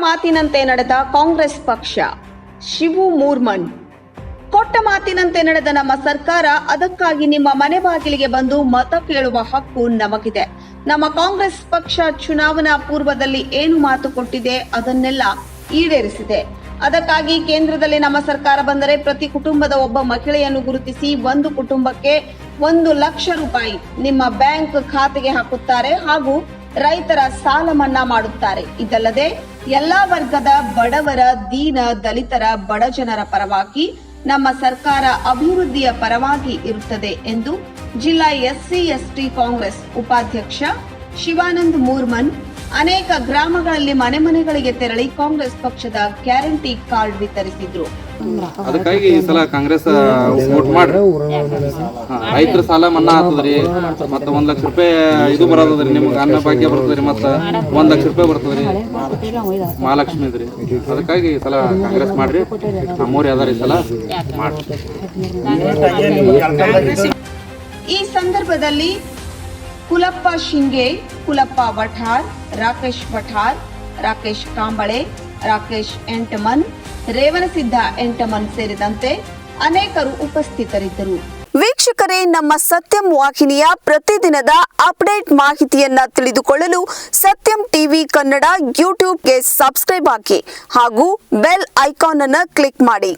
ಮಾತಿನಂತೆ ನಡೆದ ಕಾಂಗ್ರೆಸ್ ಪಕ್ಷ. ಶಿವು ಮೂರ್ಮನ್. ಕೊಟ್ಟ ಮಾತಿನಂತೆ ನಡೆದ ನಮ್ಮ ಸರ್ಕಾರ ಅದಕ್ಕಾಗಿ ನಿಮ್ಮ ಮನೆ ಬಾಗಿಲಿಗೆ ಬಂದು ಮತ ಕೇಳುವ ಹಕ್ಕು ನಮಗಿದೆ. ನಮ್ಮ ಕಾಂಗ್ರೆಸ್ ಪಕ್ಷ ಚುನಾವಣಾ ಪೂರ್ವದಲ್ಲಿ ಏನು ಮಾತು ಕೊಟ್ಟಿದೆ ಅದನ್ನೆಲ್ಲ ಈಡೇರಿಸಿದೆ. ಅದಕ್ಕಾಗಿ ಕೇಂದ್ರದಲ್ಲಿ ನಮ್ಮ ಸರ್ಕಾರ ಬಂದರೆ ಪ್ರತಿ ಕುಟುಂಬದ ಒಬ್ಬ ಮಹಿಳೆಯನ್ನು ಗುರುತಿಸಿ ಒಂದು ಕುಟುಂಬಕ್ಕೆ ಒಂದು ಲಕ್ಷ ರೂಪಾಯಿ ನಿಮ್ಮ ಬ್ಯಾಂಕ್ ಖಾತೆಗೆ ಹಾಕುತ್ತಾರೆ ಹಾಗೂ ರೈತರ ಸಾಲ ಮನ್ನಾ ಮಾಡುತ್ತಾರೆ. ಇದಲ್ಲದೆ ಎಲ್ಲಾ ವರ್ಗದ ಬಡವರ ದೀನ ದಲಿತರ ಬಡಜನರ ಪರವಾಗಿ ನಮ್ಮ ಸರ್ಕಾರ ಅಭಿವೃದ್ಧಿಯ ಪರವಾಗಿ ಇರುತ್ತದೆ ಎಂದು ಜಿಲ್ಲಾ ಎಸ್ಸಿ, ಎಸ್ಟಿ, ಕಾಂಗ್ರೆಸ್ ಉಪಾಧ್ಯಕ್ಷ ಶಿವಾನಂದ್ ಮೂರ್ಮನ್ ಅನೇಕ ಗ್ರಾಮಗಳಲ್ಲಿ ಮನೆ ಮನೆಗಳಿಗೆ ತೆರಳಿ ಕಾಂಗ್ರೆಸ್ ಪಕ್ಷದ ಗ್ಯಾರಂಟಿ ಕಾರ್ಡ್ ವಿತರಿಸಿದ್ರು. ಅದಕ್ಕಾಗಿ ಈ ಸಲ ಕಾಂಗ್ರೆಸ್ ವೋಟ್ ಮಾಡ್ರಿ. ರೈತರ ಸಾಲ ಮನ್ನಾ ಆಗ್ತದ್ರಿ. ಮತ್ತ ಒಂದ್ ಲಕ್ಷ ರೂಪಾಯಿ ಇದು ಬರೋದ್ರಿ ನಿಮ್ಗೆ ಅನ್ನ ಭಾಗ್ಯ ಬರ್ತದ್ರಿ ಮತ್ತ ಒಂದ್ ಲಕ್ಷ ರೂಪಾಯಿ ಬರ್ತದ್ರಿ. ಮಹಾಲಕ್ಷ್ಮಿ ಇದ್ರಿ. ಅದಕ್ಕಾಗಿ ಈ ಸಲ ಕಾಂಗ್ರೆಸ್ ಮಾಡ್ರಿ. ನಮ್ಮೂರಿ ಅದಾರ ಈ ಸಲ ಮಾಡ್ರಿ. ಈ ಸಂದರ್ಭದಲ್ಲಿ ಕುಲಪ್ಪ ಶಿಂಗೆ, ಕುಲಪ್ಪ ವಠಾರ್, ರಾಕೇಶ್ ವಠಾರ್, ರಾಕೇಶ್ ಕಾಂಬಳೆ, ರಾಕೇಶ್ ಎಂಟಮನ್ ರೇವನಸಿದ್ಧ ಎಂಟಮನ್ ಸೇರಿದಂತೆ ಅನೇಕರು ಉಪಸ್ಥಿತರಿದ್ದರು. ವೀಕ್ಷಕರೇ, ನಮ್ಮ ಸತ್ಯಂ ವಾಹಿನಿಯ ಪ್ರತಿದಿನದ ಅಪ್ಡೇಟ್ ಮಾಹಿತಿಯನ್ನ ತಿಳಿದುಕೊಳ್ಳಲು ಸತ್ಯಂ ಟಿವಿ ಕನ್ನಡ ಯೂಟ್ಯೂಬ್ಗೆ ಸಬ್ಸ್ಕ್ರೈಬ್ ಹಾಕಿ ಹಾಗೂ ಬೆಲ್ ಐಕಾನ್ ಅನ್ನು ಕ್ಲಿಕ್ ಮಾಡಿ.